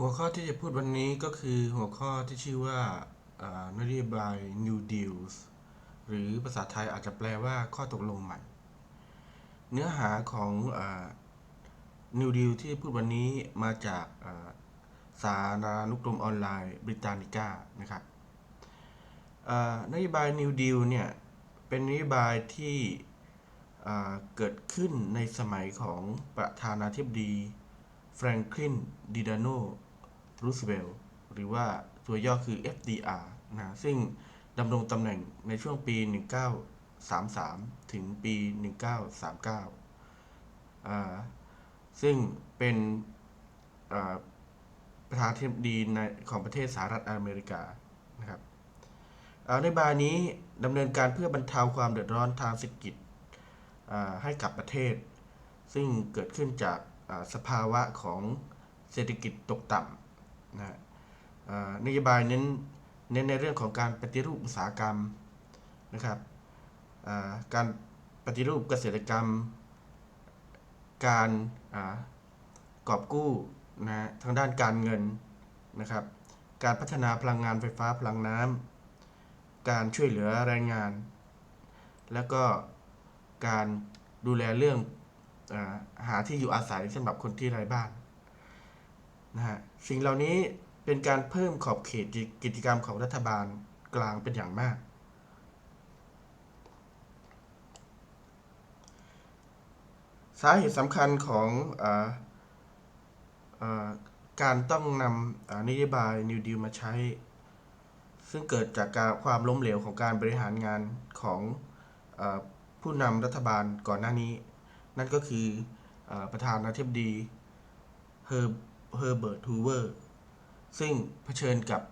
หัวข้อที่จะพูดวันนี้ก็คือหัวข้อที่ชื่อว่านโยบาย New Deals หรือภาษาไทยอาจจะแปลว่าข้อตกลงใหม่ เนื้อหาของอ New Deal ที่พูดวันนี้มาจากสารานุกรมออนไลน์บริตานิก้านะครับนโยบาย New Deal เนี่ยเป็นนโยบายที่เกิดขึ้นในสมัยของประธานาธิบดีแฟรงคลินดิดาโน รูสเวลต์หรือว่าตัวย่อคือ FDR นะซึ่งดำรงตำแหน่งในช่วงปี 1933 ถึงปี 1939อ่าซึ่งเป็นประธานาธิบดีในของประเทศสหรัฐอเมริกานะครับอ่านโยบายนี้ดำเนินการเพื่อบรรเทาความเดือดร้อนทางเศรษฐกิจให้กับประเทศ ซึ่งเกิดขึ้นจากสภาวะของเศรษฐกิจตกต่ำ นะนโยบายเน้นเน้นในเรื่องของการปฏิรูปอุตสาหกรรมนะครับการปฏิรูปเกษตรกรรม การกอบกู้นะทางด้านการเงินนะครับ การพัฒนาพลังงานไฟฟ้าพลังน้ำการช่วยเหลือแรงงาน แล้วก็การดูแลเรื่องอาหาที่อยู่อาศัยสำหรับคนที่ไร้บ้าน นะฮะสิ่งเหล่านี้เป็นการเพิ่มขอบเขตกิจกรรมของรัฐบาลกลางเป็นอย่างมาก สาเหตุสำคัญของออการต้องนำนโยบาย New Deal มาใช้ ซึ่งเกิดจากการความล้มเหลวของการบริหารงานของอผู้นำรัฐบาลก่อนหน้านี้ นั่นก็คืออประธานาธิบดีเฮอร์ เฮอร์เบิร์ตฮูเวอร์ซึ่งเผชิญกับ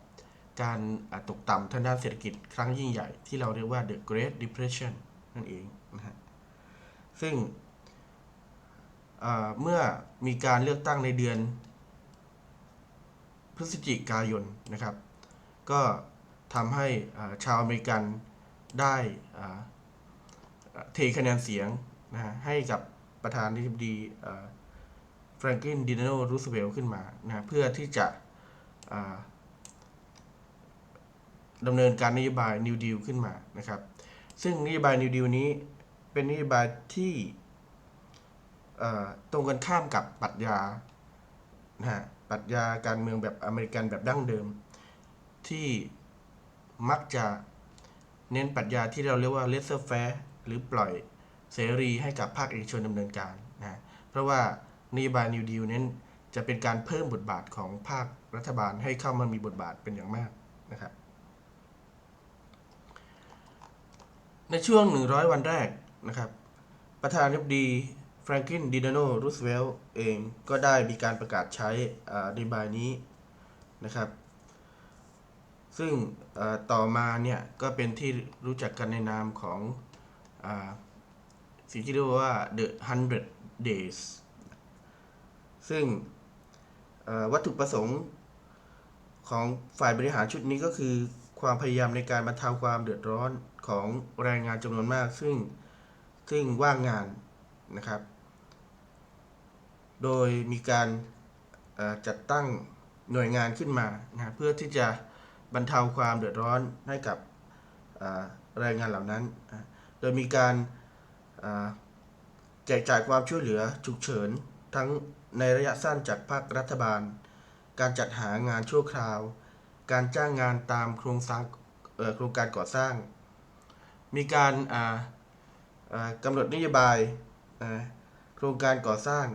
การตกต่ำทางด้านเศรษฐกิจครั้งยิ่งใหญ่ที่เราเรียกว่า The Great Depression นั่นเองนะฮะซึ่งเมื่อมีการเลือกตั้งในเดือน พฤศจิกายนนะครับ ก็ทำให้ชาวอเมริกันได้เทคะแนนเสียงนะฮะให้กับประธานาธิบดี แฟรงคลินดินาโนรูสเวลขึ้นมานะเพื่อที่จะดำเนินการนโยบาย New Deal ขึ้นมานะครับ ซึ่งนโยบาย New Deal นี้เป็นนโยบายที่ตรงกันข้ามกับปรัชญานะฮะปรัชญาการเมืองแบบอเมริกันแบบดั้งเดิม ที่มักจะเน้นปรัชญาที่เราเรียกว่า laissez faire หรือปล่อยเสรีให้กับภาคเอกชนดำเนินการนะเพราะว่า นโยบาย New Deal นั้นจะเป็นการเพิ่มบทบาทของภาครัฐบาลให้เข้ามามีบทบาทเป็นอย่างมากนะครับ ในช่วง 100 วันแรกนะครับ ประธานาธิบดีแฟรงคลินดินาโนรูสเวลต์เองก็ได้มีการประกาศใช้อานโยบายนี้นะครับ ซึ่งต่อมาเนี่ยก็เป็นที่รู้จักกันในนามของอสิ่งที่เรียกว่า the 100 days ซึ่งวัตถุประสงค์ของฝ่ายบริหารชุดนี้ก็คือความพยายามในการบรรเทาความเดือดร้อนของแรงงานจำนวนมาก ซึ่งซึ่งว่างงานนะครับ โดยมีการจัดตั้งหน่วยงานขึ้นมานะเพื่อที่จะบรรเทาความเดือดร้อนให้กับแรงงานเหล่านั้น โดยมีการแจกจ่ายความช่วยเหลือฉุกเฉินทั้ง ในระยะสั้นจากภาครัฐบาล การจัดหางานชั่วคราว การจ้างงานตามโครงสร้างโครงการก่อสร้าง มีการกำหนดนโยบายโครงการก่อสร้าง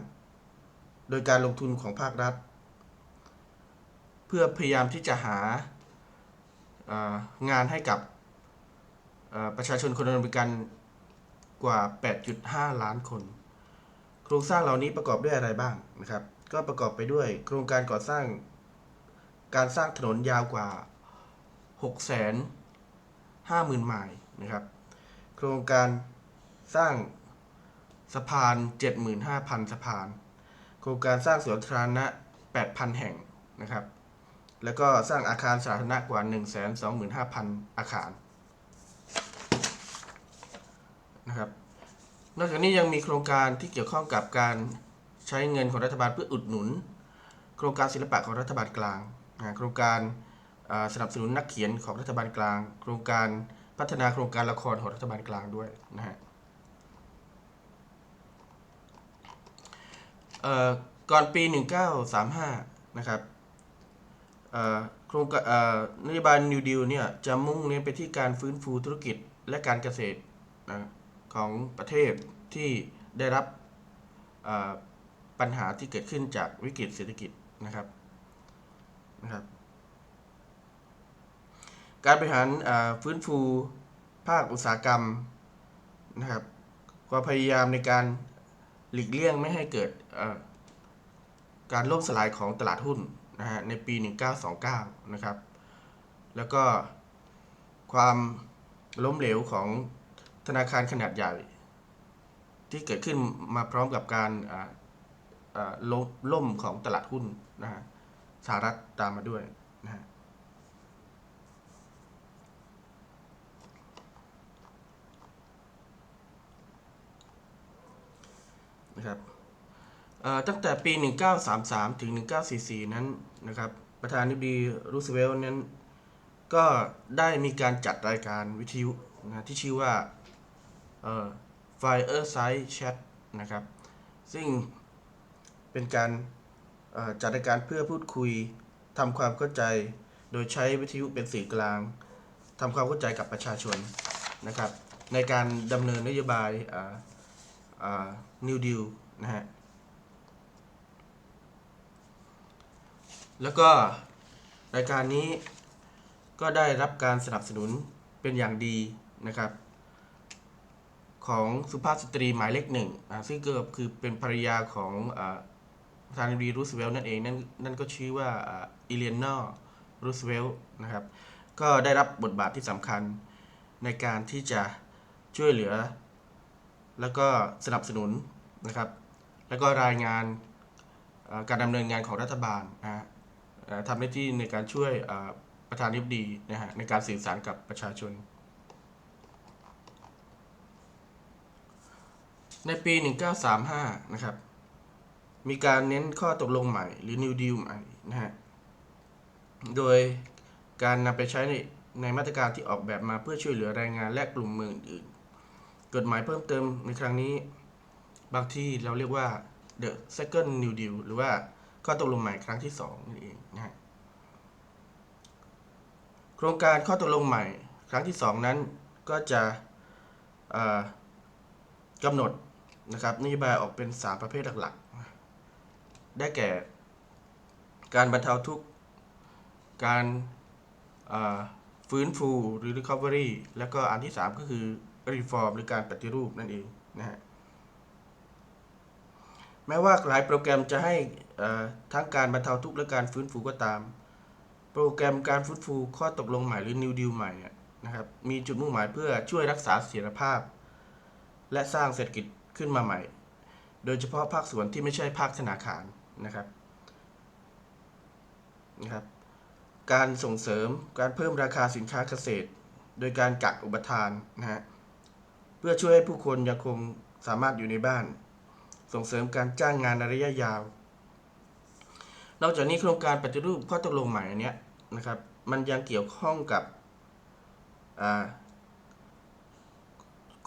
โดยการลงทุนของภาครัฐ เพื่อพยายามที่จะหาางานให้กับประชาชนคนอเมริกันกว่า 8.5 ล้านคน ครงสร้างเหล่านี้ประกอบด้วยอะไรบ้างนะครับ ก็ประกอบไปด้วย โครงการก่อสร้าง การสร้างถนนยาวกว่า 6 5 0 0 0 0ไมล์นะครับ โครงการสร้างสะพาน 75,000 สะพาน โครงการสร้างสวนสาธารณะ 8,000 แห่งนะครับ แล้วก็สร้างอาคารสาธารณะกว่า 125,000 อาคารนะครับ นอกจากนี้ยังมีโครงการที่เกี่ยวข้องกับการใช้เงินของรัฐบาลเพื่ออุดหนุน โครงการศิลปะของรัฐบาลกลาง โครงการสนับสนุนนักเขียนของรัฐบาลกลาง โครงการพัฒนาโครงการละครของรัฐบาลกลางด้วยนะฮะเอ่อก่อนปี 1935 นะครับโครงการนโยบาย New Deal เนี่ยจะมุ่งเน้นไปที่การฟื้นฟูธุรกิจและการเกษตรนะ ของประเทศที่ได้รับปัญหาที่เกิดขึ้นจากวิกฤตเศรษฐกิจนะครับนะครับ การบริหารฟื้นฟูภาคอุตสาหกรรมนะครับความพยายามในการหลีกเลี่ยงไม่ให้เกิดการล่มสลายของตลาดหุ้นนะฮะในปี 1929 นะครับ แล้วก็ความล้มเหลวของ ธนาคารขนาดใหญ่ ที่เกิดขึ้นมาพร้อมกับการล,ล่มของตลาดหุ้นนะฮะสหรัฐตามมาด้วยนะฮะนะครับตั้งแต่ปี 1933 ถึง 1944 นั้นนะครับประธานาธิบดีรูสเวลต์นั้น ก็ได้มีการจัดรายการวิทยุนะที่ชื่อว่า ฟเออ Fireside Chat นะครับ ซึ่งเป็นการจัดรายการเพื่อพูดคุยทำความเข้าใจ โดยใช้วิทยุเป็นสื่อกลางทำความเข้าใจกับประชาชนนะครับ ในการดำเนินนโยบายอ่าอ่า New Deal นะฮะแล้วก็รายการนี้ก็ได้รับการสนับสนุนเป็นอย่างดีนะครับ ของสุภาพสตรีหมายเลขหนึ่งซึ่งก็คือเป็นภรรยาของประธานาธิบดีรูสเวลต์นั่นเองนั่นนั่นก็ชื่อว่าอิเลียนอร์รูสเวลต์นะครับ ก็ได้รับบทบาทที่สำคัญในการที่จะช่วยเหลือ แล้วก็สนับสนุนนะครับ แล้วก็รายงานการดำเนินงานของรัฐบาลนะฮะทำหน้าที่ในการช่วยประธานาธิบดีนะฮะในการสื่อสารกับประชาชน ในปี 1935 นะครับ มีการเน้นข้อตกลงใหม่ หรือ New Deal ใหม่นะฮะ โดยการนำไปใช้ในในมาตรการที่ออกแบบมาเพื่อช่วยเหลือแรงงานและกลุ่มเมืองอื่น กฎหมายเพิ่มเติมในครั้งนี้ บางที่เราเรียกว่า the second new deal หรือว่าข้อตกลงใหม่ครั้งที่สองนั่นเองนะฮะ โครงการข้อตกลงใหม่ครั้งที่สองนั้นก็จะกำหนด นะครับนโยบายออกเป็น 3 ประเภทหลักๆ ได้แก่ การบรรเทาทุกข์ การฟื้นฟูหรือ recovery แล้วก็อันที่ 3 ก็คือ reform หรือการปฏิรูปนั่นเองนะฮะแม้ว่าหลายโปรแกรมจะให้ทั้งการบรรเทาทุกข์และการฟื้นฟูก็ตาม โปรแกรมการฟื้นฟูข้อตกลงใหม่หรือ New Deal ใหม่เนี่ยนะครับมีจุดมุ่งหมายเพื่อช่วยรักษาเสถียรภาพ และสร้างเศรษฐกิจ ขึ้นมาใหม่ โดยเฉพาะภาคส่วนที่ไม่ใช่ภาคธนาคารนะครับนะครับ การส่งเสริมการเพิ่มราคาสินค้าเกษตร โดยการกักอุปทานนะฮะเพื่อช่วยให้ผู้คนยังคงสามารถอยู่ในบ้าน ส่งเสริมการจ้างงานในระยะยาว นอกจากนี้โครงการปฏิรูปข้อตกลงใหม่อันนี้นะครับ มันยังเกี่ยวข้องกับ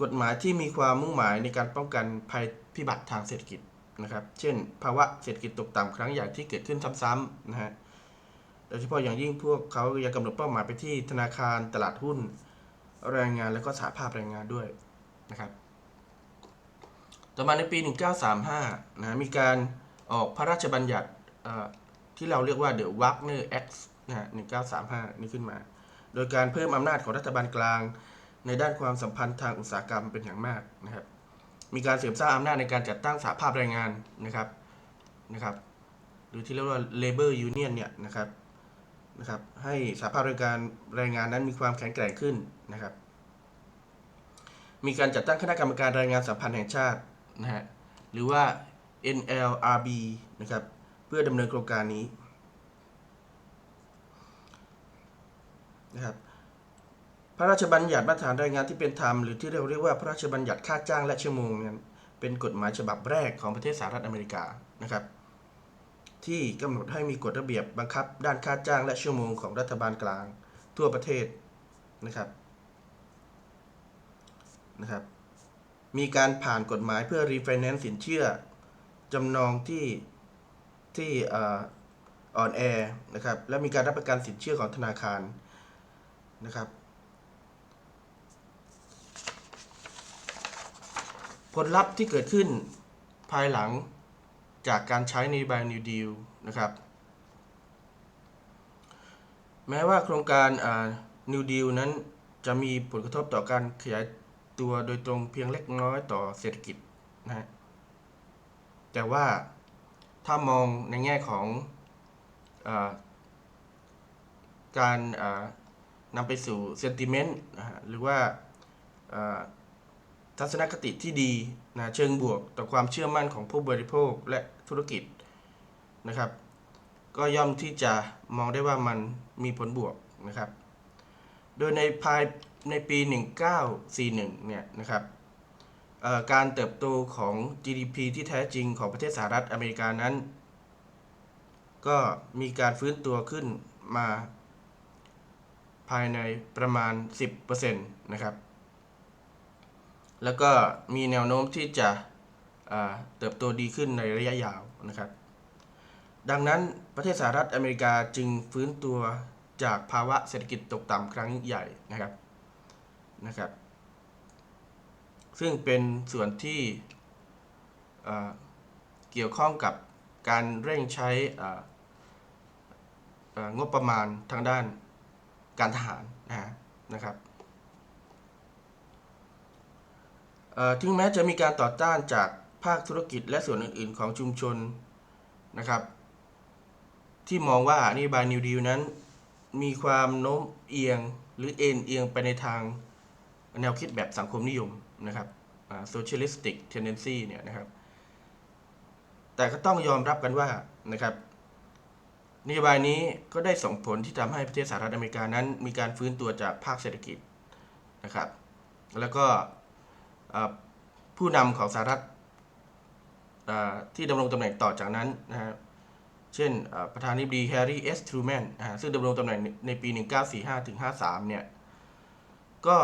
กฎหมายที่มีความมุ่งหมายในการป้องกันภัยพิบัติทางเศรษฐกิจนะครับ เช่น ภาวะเศรษฐกิจตกต่ำครั้งใหญ่ที่เกิดขึ้นซ้ำๆนะฮะ โดยเฉพาะอย่างยิ่งพวกเขายังกำหนดเป้าหมายไปที่ธนาคารตลาดหุ้น แรงงานและก็สหภาพแรงงานด้วยนะครับ ต่อมาในปี 1935 นะมีการออกพระราชบัญญัติที่เราเรียกว่า The Wagner Act นะฮะ1935 นี้ขึ้นมา โดยการเพิ่มอำนาจของรัฐบาลกลาง ในด้านความสัมพันธ์ทางอุตสาหกรรมเป็นอย่างมากนะครับ มีการเสริมสร้างอำนาจในการจัดตั้งสหภาพแรงงานนะครับนะครับ หรือที่เรียกว่า labor union เนี่ยนะครับนะครับ ให้สหภาพแรงงานแรงงานนั้นมีความแข็งแกร่งขึ้นนะครับ มีการจัดตั้งคณะกรรมการแรายงานสัมพันธ์แห่งชาตินะฮะหรือว่า NLRB นะครับเพื่อดำเนินโครงการนี้นะครับ ระราชบัญญัติมาตรฐานแรงงานที่เป็นธรรมหรือที่เราเรียกว่าพระราชบัญญัติค่าจ้างและชั่วโมงเนี่ยเป็นกฎหมายฉบับแรกของประเทศสหรัฐอเมริกานะครับ ที่กำหนดให้มีกฎระเบียบบังคับ ด้านค่าจ้างและชั่วโมงของรัฐบาลกลาง ทั่วประเทศนะครับนะครับมีการผ่านกฎหมายเพื่อรีไฟแนนซ์สินเชื่อจำนองที่ที่อ่อนแอนะครับและมีการรับประกันสินเชื่อของธนาคารนะครับ ผลลัพธ์ที่เกิดขึ้นภายหลังจากการใช้ในโยบาย New Deal นะครับ แม้ว่าโครงการอ่า New Deal นั้นจะมีผลกระทบต่อการขยายตัวโดยตรงเพียงเล็กน้อยต่อเศรษฐกิจนะฮะแต่ว่าถ้ามองในแง่ของอการนำไปสู่ sentiment นะฮะหรือว่า ทัศนคติที่ดีนะเชิงบวกต่อความเชื่อมั่นของผู้บริโภคและธุรกิจนะครับ ก็ย่อมที่จะมองได้ว่ามันมีผลบวกนะครับ โดยในภายในปี 1941 เนี่ยนะครับการเติบโตของ GDP ที่แท้จริงของประเทศสหรัฐอเมริกานั้น ก็มีการฟื้นตัวขึ้นมาภายในประมาณ 10%นะครับ แล้วก็มีแนวโน้มที่จะเติบโตดีขึ้นในระยะยาวนะครับ ดังนั้นประเทศสหรัฐอเมริกาจึงฟื้นตัวจากภาวะเศรษฐกิจตกต่ำครั้งใหญ่นะครับนะครับ ซึ่งเป็นส่วนที่เกี่ยวข้องกับการเร่งใช้งบประมาณทางด้านการทหารนะฮะนะครับ เอ่อ ถึงแม้จะมีการต่อต้านจากภาคธุรกิจและส่วนอื่น ๆ ของชุมชนนะครับที่มองว่านโยบาย New Deal นั้น มีความโน้มเอียงหรือเอ็นเอียงไปในทางแนวคิดแบบสังคมนิยมนะครับ socialistic tendency เนี่ยนะครับ แต่ก็ต้องยอมรับกันว่านะครับนโยบายนี้ก็ได้ส่งผลที่ทำให้ประเทศสหรัฐอเมริกานั้น มีการฟื้นตัวจากภาคเศรษฐกิจนะครับ แล้วก็ ผู้นำของสหรัฐที่ดำรงตำแหน่งต่อจากนั้นนะฮะเช่นประธานาธิบดีแฮร์รี่เอสทรูแมนซึ่งดำรงตำแหน่งในปี 1945ถึง53 เนี่ย ก็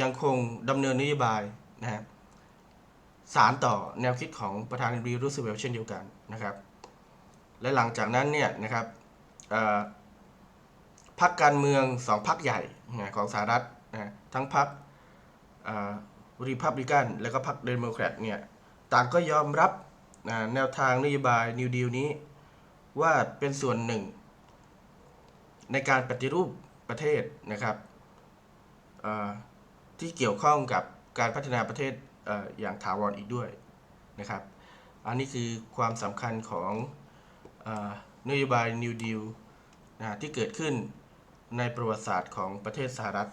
ยังคงดำเนินนโยบายนะฮะสารต่อแนวคิดของประธานาธิบดีรูสเวลต์เช่นเดียวกันนะครับ และหลังจากนั้นเนี่ยนะครับพรรคการเมืองสองพรรคใหญ่ของสหรัฐนะทั้งพรรค รีพับลิกันและก็พรรคเดโมแครตเนี่ยต่างก็ยอมรับแนวทางนโยบาย New Deal นี้ ว่าเป็นส่วนหนึ่ง ในการปฏิรูปประเทศนะครับที่เกี่ยวข้องกับการพัฒนาประเทศออย่างถาวรอีกด้วยนะครับ อันนี้คือความสำคัญของอนโยบาย New Deal นะที่เกิดขึ้นในประวัติศาสตร์ของประเทศสหรัฐ